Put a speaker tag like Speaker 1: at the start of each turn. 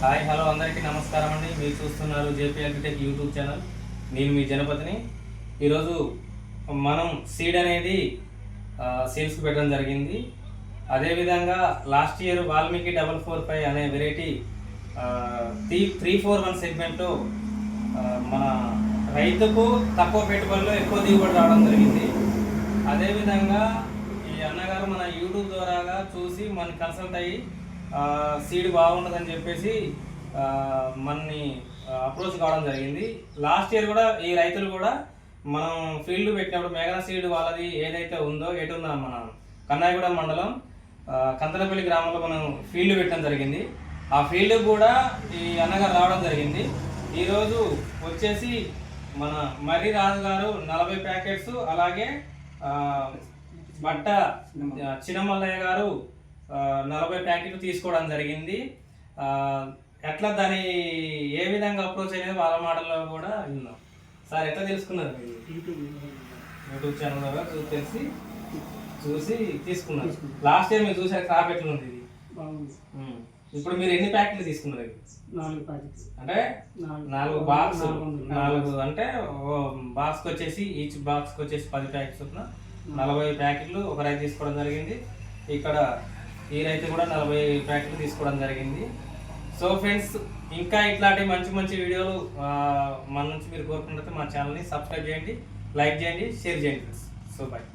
Speaker 1: Hi hello అందరికీ నమస్కారం అండి. మీరు చూస్తున్నారు జేపీ అగ్రిటెక్ యూట్యూబ్ ఛానల్. నేను మీ జనపతిని. ఈరోజు మనం సీడ్ అనేది సేల్స్కి పెట్టడం జరిగింది. అదేవిధంగా last year Valmiki double four five అనే variety three three four one సెగ్మెంట్లో మన రైతుకు తక్కువ పెట్టుబడిలో ఎక్కువ దిగుబడి రావడం జరిగింది. అదేవిధంగా ఈ అన్నగారు మన యూట్యూబ్ ద్వారాగా చూసి మన కన్సల్ట్ అయ్యి సీడ్ బాగుంటుందని చెప్పేసి మనని అప్రోచ్ కావడం జరిగింది. లాస్ట్ ఇయర్ కూడా ఈ రైతులు కూడా మనం ఫీల్డ్ పెట్టినప్పుడు మేఘన సీడ్ వాళ్ళది ఏదైతే ఉందో ఎటు ఉందో మన కన్నాయగూడ మండలం కందలపల్లి గ్రామంలో మనం ఫీల్డ్ పెట్టడం జరిగింది. ఆ ఫీల్డ్ కూడా ఈ అన్నగారు రావడం జరిగింది. ఈరోజు వచ్చేసి మన మర్రి రాజు గారు నలభై ప్యాకెట్స్ అలాగే బట్ట చిన్నమల్లయ్య గారు నలభై ప్యాకెట్లు తీసుకోవడం జరిగింది. ఎట్లా దాని ఏ విధంగా అప్రోచ్ అనేది వాళ్ళ మాటల్లో కూడా విన్నాం. సార్ ఎట్లా తెలుసుకున్నారు? మీరు యూట్యూబ్ ఛానల్ ద్వారా తెలిసి చూసి తీసుకున్నారు. లాస్ట్ టైం మీరు చూసారు క్రాప్ ఎట్లా ఉంది ఇది. ఇప్పుడు మీరు ఎన్ని ప్యాకెట్లు తీసుకున్నారు?
Speaker 2: నాలుగు ప్యాకెట్స్
Speaker 1: అంటే
Speaker 2: నాలుగు.
Speaker 1: బాక్స్
Speaker 2: నాలుగు
Speaker 1: అంటే బాక్స్ వచ్చేసి ఈచ్ బాక్స్ వచ్చేసి పది ప్యాకెట్స్ చొప్పున నలభై ప్యాకెట్లు ఒక రైతు తీసుకోవడం జరిగింది. ఇక్కడ ఈ కూడా నలభై ప్యాకెట్లు తీసుకోవడం జరిగింది. సో ఫ్రెండ్స్ ఇంకా ఇట్లాంటి మంచి మంచి వీడియోలు మన నుంచి మీరు కోరుకుంటే మా ఛానల్ని సబ్స్క్రైబ్ చేయండి లైక్ చేయండి షేర్ చేయండి ఫ్రెండ్స్. So bye.